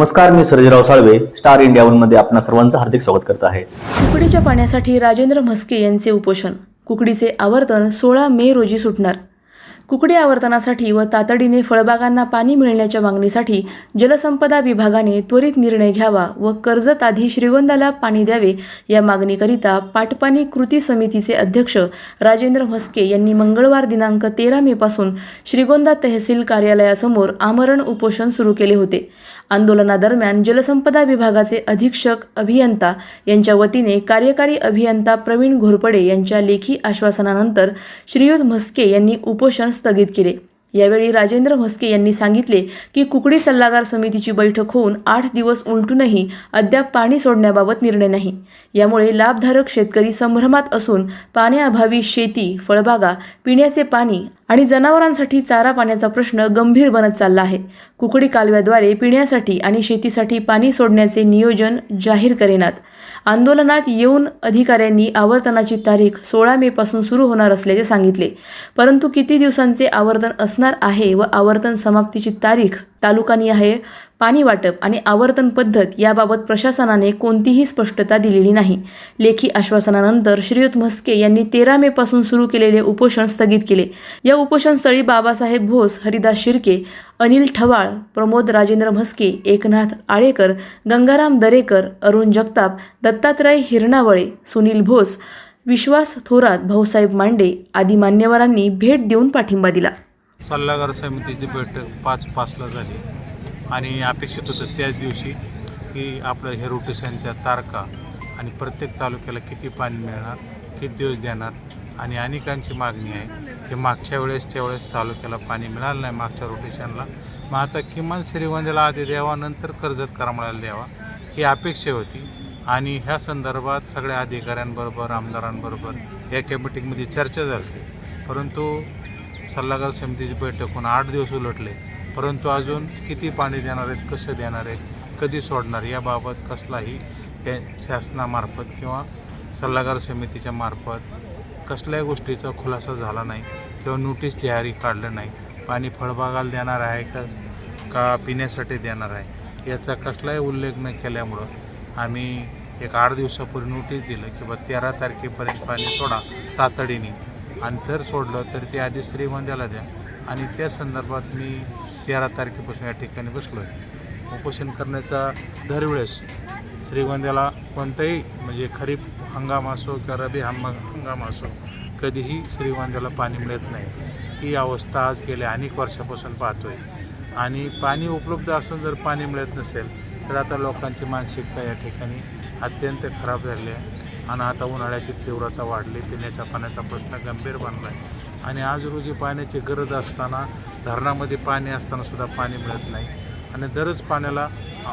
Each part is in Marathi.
नमस्कार मी सर्जराव साळवे स्टार इंडिया वनमध्ये आपणा सर्वांचं हार्दिक स्वागत करत आहे. कुकडीच्या पाण्यासाठी राजेंद्र म्हस्के यांचे उपोषण. कुकडीचे आवर्तन सोळा मे रोजी सुटणार. कुकडी आवर्तनासाठी व तातडीने फळबागांना पाणी मिळण्याच्या मागणीसाठी जलसंपदा विभागाने त्वरित निर्णय घ्यावा व कर्जत आधी श्रीगोंदाला पाणी द्यावे या मागणीकरिता पाटपाणी कृती समितीचे अध्यक्ष राजेंद्र म्हस्के यांनी मंगळवार दिनांक तेरा मे पासून श्रीगोंदा तहसील कार्यालयासमोर आमरण उपोषण सुरू केले होते. आंदोलनादरम्यान जलसंपदा विभागाचे अधीक्षक अभियंता यांच्या वतीने कार्यकारी अभियंता प्रवीण घोरपडे यांच्या लेखी आश्वासनानंतर श्रीयुत म्हस्के यांनी उपोषण स्थगित केले. यावेळी राजेंद्र म्हस्के यांनी सांगितले की कुकडी सल्लागार समितीची बैठक होऊन आठ दिवस उलटूनही अद्याप पाणी सोडण्याबाबत निर्णय नाही. यामुळे लाभधारक शेतकरी संभ्रमात असून पाण्याअभावी शेती फळबागा पिण्याचे पाणी आणि जनावरांसाठी चारा पाण्याचा प्रश्न गंभीर बनत चालला आहे. कुकडी कालव्याद्वारे पिण्यासाठी आणि शेतीसाठी पाणी सोडण्याचे नियोजन जाहीर करेनात. आंदोलनात येऊन अधिकाऱ्यांनी आवर्तनाची तारीख सोळा मे पासून सुरू होणार असल्याचे सांगितले. परंतु किती दिवसांचे आवर्तन असणार आहे व आवर्तन समाप्तीची तारीख तालुकानी आहे पाणी वाटप आणि आवर्तन पद्धत याबाबत प्रशासनाने कोणतीही स्पष्टता दिलेली नाही. लेखी आश्वासनानंतर श्रीयुत म्हस्के यांनी तेरा मे पासून सुरू केलेले उपोषण स्थगित केले. या उपोषणस्थळी बाबासाहेब भोस हरिदास शिर्के अनिल ठवाळ प्रमोद राजेंद्र म्हस्के एकनाथ आळेकर गंगाराम दरेकर अरुण जगताप दत्तात्रय हिरणावळे सुनील भोस विश्वास थोरात भाऊसाहेब मांडे आदी मान्यवरांनी भेट देऊन पाठिंबा दिला. सल्लागार समितीची बैठक पाच पाचला झाली. आणि अपेक्षित होतं त्याच दिवशी की आपलं हे रोटेशनच्या तारखा आणि प्रत्येक तालुक्याला किती पाणी मिळणार किती दिवस देणार आणि अनेकांची मागणी आहे की मागच्या वेळेसच्या वेळेस तालुक्याला पाणी मिळालं नाही मागच्या रोटेशनला मग आता किमान श्रीगोंद्याला आधी द्यावा नंतर कर्जत करमाळ्याला द्यावा ही अपेक्षा होती. आणि ह्या संदर्भात सगळ्या अधिकाऱ्यांबरोबर आमदारांबरोबर या कमिटीमध्ये चर्चा झाली. परंतु सल्लागार समितीची बैठक होऊन आठ दिवस उलटले. परंतु अजून किती पाणी देणार आहेत कसं देणार आहेत कधी सोडणार याबाबत कसलाही त्या शासनामार्फत किंवा सल्लागार समितीच्या मार्फत कसल्याही गोष्टीचा खुलासा झाला नाही किंवा नोटीस जाहीर काढलं नाही. पाणी फळबागाला देणार आहे का का पिण्यासाठी देणार आहे याचा कसलाही उल्लेख न केल्यामुळं आम्ही एक आठ दिवसापूर्वी नोटीस दिलं की बा तेरा तारखेपर्यंत पाणी सोडा तातडीने. आणि जर सोडलं तर ते आधी श्रीगोंद्याला द्या. आणि त्या संदर्भात मी तेरा तारखेपासून या ठिकाणी बसलो आहे उपोषण करण्याचा दरवेळेस श्रीगोंद्याला कोणताही म्हणजे खरीप हंगाम असो किंवा रबी हंगा हंगाम असो कधीही श्रीगोंद्याला पाणी मिळत नाही. ही अवस्था आज गेल्या अनेक वर्षापासून पाहतोय. आणि पाणी उपलब्ध असून जर पाणी मिळत नसेल तर आता लोकांची मानसिकता या ठिकाणी अत्यंत खराब झाली आहे. आणि आता उन्हाळ्याची तीव्रता वाढली पिण्याच्या पाण्याचा प्रश्न गंभीर बनला आहे आणि आज रोजी पाण्याची गरज असताना धरणामध्ये पाणी असताना सुद्धा पाणी मिळत नाही. आणि दरच पाण्याला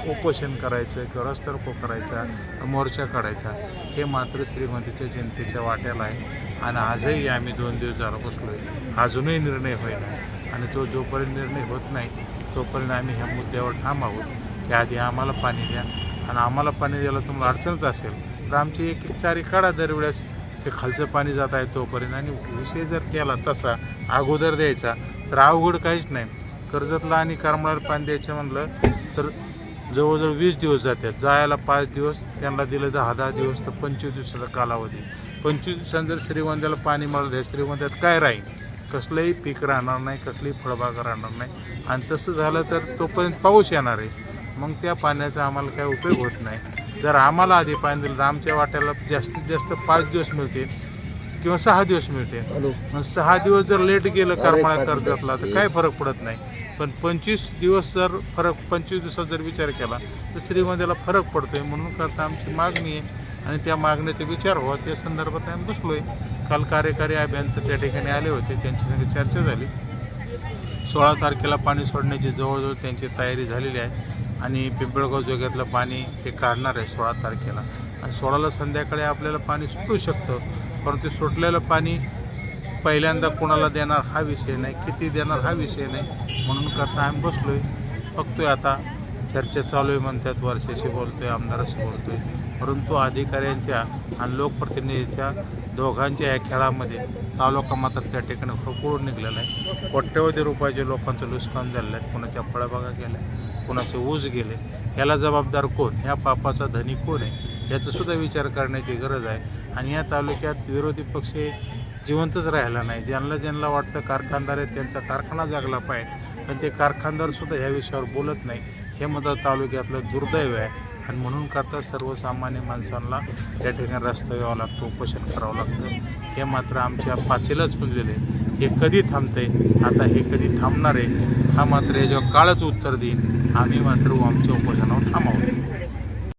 उपोषण करायचं किंवा रस्ता करायचा मोर्चा काढायचा हे मात्र श्रीमंतीच्या जनतेच्या वाट्याला आहे. आणि आजही आम्ही दोन दिवस झालं बसलो आहे अजूनही निर्णय होईना. आणि तो जोपर्यंत निर्णय होत नाही तोपर्यंत आम्ही ह्या मुद्द्यावर ठाम आहोत. की आधी आम्हाला पाणी द्या. आणि आम्हाला पाणी द्यायला तुम्हाला अडचणच असेल तर आमची एक एक चारी काढा दरवेळेस. ते खालचं पाणी जात आहे तोपर्यंत. आणि विषय जर केला तसा अगोदर द्यायचा तर अवघड काहीच नाही. कर्जतला आणि करमळाला पाणी द्यायचं म्हणलं तर जवळजवळ वीस दिवस जातात. जायला पाच दिवस त्यांना दिलं दहा दहा दिवस तर पंचवीस दिवसाचा कालावधी. पंचवीस दिवसांनी जर श्रीगोंद्याला पाणी मारलं तर श्रीगोंद्यात काय राहील? कसलंही पीक राहणार नाही कसलीही फळबाग राहणार नाही. आणि तसं झालं तर तोपर्यंत पाऊस येणार आहे. मग त्या पाण्याचा आम्हाला काय उपयोग होत नाही. जर आम्हाला आधी पाणी दिलं तर आमच्या वाट्याला जास्तीत जास्त पाच दिवस मिळतील किंवा सहा दिवस मिळतील. मग सहा दिवस जर लेट गेलं करमाळा कर्जतला तर काय फरक पडत नाही. पण पंचवीस दिवस जर फरक पंचवीस दिवसात जर विचार केला तर श्रीमंतीला फरक पडतोय म्हणून करता आमची मागणी आहे. आणि त्या मागण्याचा विचार व्हावा. त्या संदर्भात आम्ही बसलोय. काल कार्यकारी अभियंता त्या ठिकाणी आले होते. त्यांच्या संग चर्चा झाली. सोळा तारखेला पाणी सोडण्याची जवळजवळ त्यांची तयारी झालेली आहे. आणि पिंपळगाव जोग्यातलं पाणी ते काढणार आहे सोळा तारखेला. आणि सोळाला संध्याकाळी आपल्याला पाणी सुटू शकतं परंतु सुटलेलं पाणी पहिल्यांदा कोणाला देणार हा विषय नाही किती देणार हा विषय नाही म्हणून करता आम्ही बसलो आहे बघतोय आता चर्चा चालू आहे म्हणतात वर्षाशी बोलतो आहे आमदाराशी बोलतो आहे परंतु अधिकाऱ्यांच्या आणि लोकप्रतिनिधीच्या दोघांच्या या खेळामध्ये तालुका मात्र त्या ठिकाणी खळखळून निघलेला आहे. कोट्यवधी रुपयाचे लोकांचं नुकसान झालेलं आहे. कोणाच्या फळबागा गेल्या? कोणाचे ऊस गेले याला जबाबदार कोण? ह्या पापाचा धनी कोण आहे? याचा सुद्धा विचार करण्याची गरज आहे. आणि या तालुक्यात विरोधी पक्ष जिवंतच राहिला नाही. ज्यांना ज्यांना वाटतं कारखानदार आहेत त्यांचा कारखाना जागला पाहिजे. पण ते कारखानदार सुद्धा ह्या विषयावर बोलत नाही. हे माझं तालुक्यातलं दुर्दैव आहे. आणि म्हणून करता सर्वसामान्य माणसांना या ठिकाणी रस्ता यावं लागतो उपोषण करावं लागतं. हे मात्र आमच्या पाचीलाच पुजलेले हे कधी थांबतंय? आता हे कधी थांबणार आहे? हा मात्र याच्यावर काळच उत्तर देईन. आम्ही मात्र आमच्या उपोषणावर थांबावं